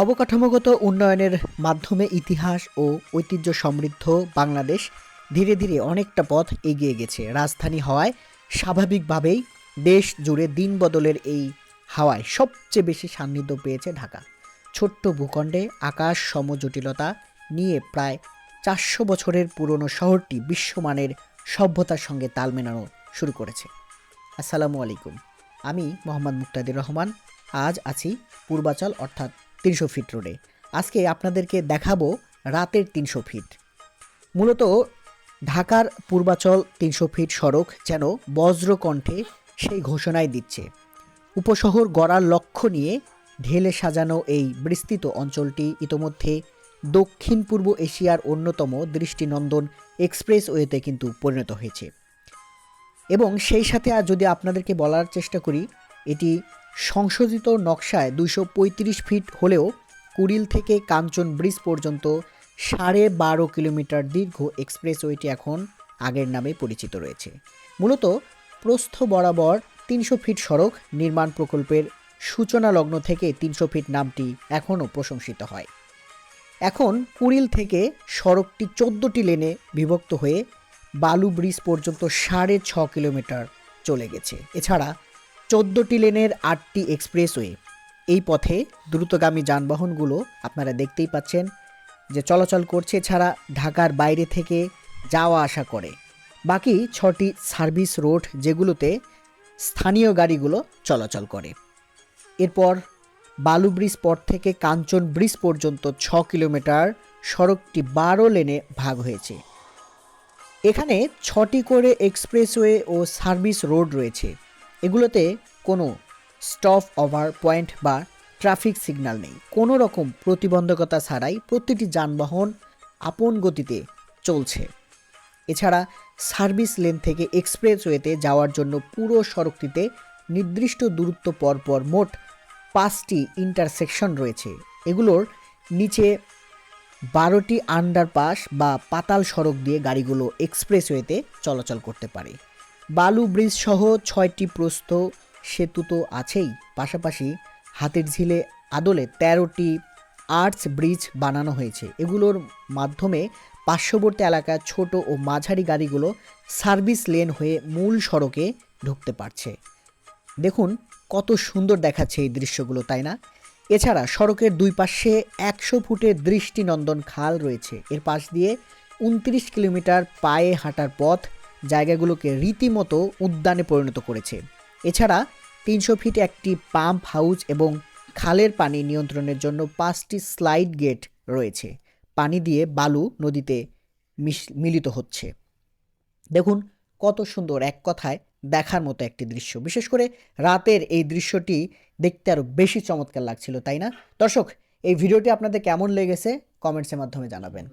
অবকাঠামোগত উন্নয়নের মাধ্যমে ইতিহাস ও ঐতিহ্য সমৃদ্ধ বাংলাদেশ ধীরে ধীরে অনেকটা পথ এগিয়ে গেছে। রাজধানী হওয়ায় স্বাভাবিকভাবেই দেশ জুড়ে দিন বদলের এই হাওয়ায় সবচেয়ে বেশি সান্নিধ্য পেয়েছে ঢাকা। ছোট্ট ভূখণ্ডে আকাশ সমজটিলতা নিয়ে প্রায় চারশো বছরের পুরনো শহরটি বিশ্বমানের সভ্যতার সঙ্গে তাল মেলানো শুরু করেছে। আসসালামু আলাইকুম। আমি মোহাম্মদ মুক্তাদির রহমান। আজ আছি পূর্বাচল, অর্থাৎ তিনশো ফিট রোডে। আজকে আপনাদেরকে দেখাবো রাতের তিনশো ফিট। মূলত ঢাকার পূর্বাচল তিনশো ফিট সড়ক যেন বজ্রকণ্ঠে সেই ঘোষণায় দিচ্ছে। উপশহর গড়ার লক্ষ্য নিয়ে ঢেলে সাজানো এই বিস্তৃত অঞ্চলটি ইতোমধ্যে দক্ষিণ পূর্ব এশিয়ার অন্যতম দৃষ্টিনন্দন এক্সপ্রেসওয়েতে কিন্তু পরিণত হয়েছে। এবং সেই সাথে আর যদি আপনাদেরকে বলার চেষ্টা করি, এটি সংশোধিত নকশায় দুশো ফিট হলেও কুড়িল থেকে কাঞ্চন ব্রিজ পর্যন্ত সাড়ে বারো কিলোমিটার দীর্ঘ এক্সপ্রেসওয়েটি এখন আগের নামে পরিচিত রয়েছে। মূলত প্রস্থ বরাবর তিনশো ফিট সড়ক নির্মাণ প্রকল্পের সূচনা লগ্ন থেকে তিনশো ফিট নামটি এখনও প্রশংসিত হয়। এখন কুড়িল থেকে সড়কটি চোদ্দোটি লেনে বিভক্ত হয়ে বালু ব্রিজ পর্যন্ত সাড়ে ছ কিলোমিটার চলে গেছে। এছাড়া চোদ্দোটি লেনের আটটি এক্সপ্রেসওয়ে। এই পথে দ্রুতগামী যানবাহনগুলো আপনারা দেখতেই পাচ্ছেন যে চলাচল করছে ছাড়া ঢাকার বাইরে থেকে যাওয়া আসা করে। বাকি ছটি সার্ভিস রোড যেগুলোতে স্থানীয় গাড়িগুলো চলাচল করে। এরপর বালু ব্রিজ পথ থেকে কাঞ্চন ব্রিজ পর্যন্ত ছ কিলোমিটার সড়কটি বারো লেনে ভাগ হয়েছে। এখানে ছটি করে এক্সপ্রেসওয়ে ও সার্ভিস রোড রয়েছে। এগুলোতে কোনো স্টপ ওভার পয়েন্ট বা ট্রাফিক সিগন্যাল নেই। কোনো রকম প্রতিবন্ধকতা ছাড়াই প্রতিটি যানবাহন আপন গতিতে চলছে। এছাড়া সার্ভিস লেন থেকে এক্সপ্রেসওয়েতে যাওয়ার জন্য পুরো সড়কটিতে নির্দিষ্ট দূরত্ব পরপর মোট পাঁচটি ইন্টারসেকশন রয়েছে। এগুলোর নিচে বারোটি আন্ডারপাস বা পাতাল সড়ক দিয়ে গাড়িগুলো এক্সপ্রেসওয়েতে চলাচল করতে পারে। বালু ব্রিজ সহ ছয়টি প্রস্থ সেতু তো আছেই। পাশাপাশি হাতের ঝিলে আদলে তেরোটি আর্টস ব্রিজ বানানো হয়েছে। এগুলোর মাধ্যমে পার্শ্ববর্তী এলাকার ছোট ও মাঝারি গাড়িগুলো সার্ভিস লেন হয়ে মূল সড়কে ঢুকতে পারছে। দেখুন, কত সুন্দর দেখাচ্ছে এই দৃশ্যগুলো, তাই না? এছাড়া সড়কের দুই পাশে একশো ফুটের দৃষ্টিনন্দন খাল রয়েছে। এর পাশ দিয়ে উনত্রিশ কিলোমিটার পায়ে হাঁটার পথ জায়গাগুলোকে রীতিমতো উদ্যানে পরিণত করেছে। এছাড়া তিনশো ফিট একটি পাম্প হাউস এবং খালের পানি নিয়ন্ত্রণের জন্য পাঁচটি স্লাইড গেট রয়েছে। পানি দিয়ে বালু নদীতে মিলিত হচ্ছে। দেখুন কত সুন্দর এক কথায় দেখার মতো একটি দৃশ্য। বিশেষ করে রাতের এই দৃশ্যটি দেখতে আরও বেশি চমৎকার লাগছিল, তাই না? দর্শক, এই ভিডিওটি আপনাদের কেমন লেগেছে? কমেন্টসের মাধ্যমে জানাবেন।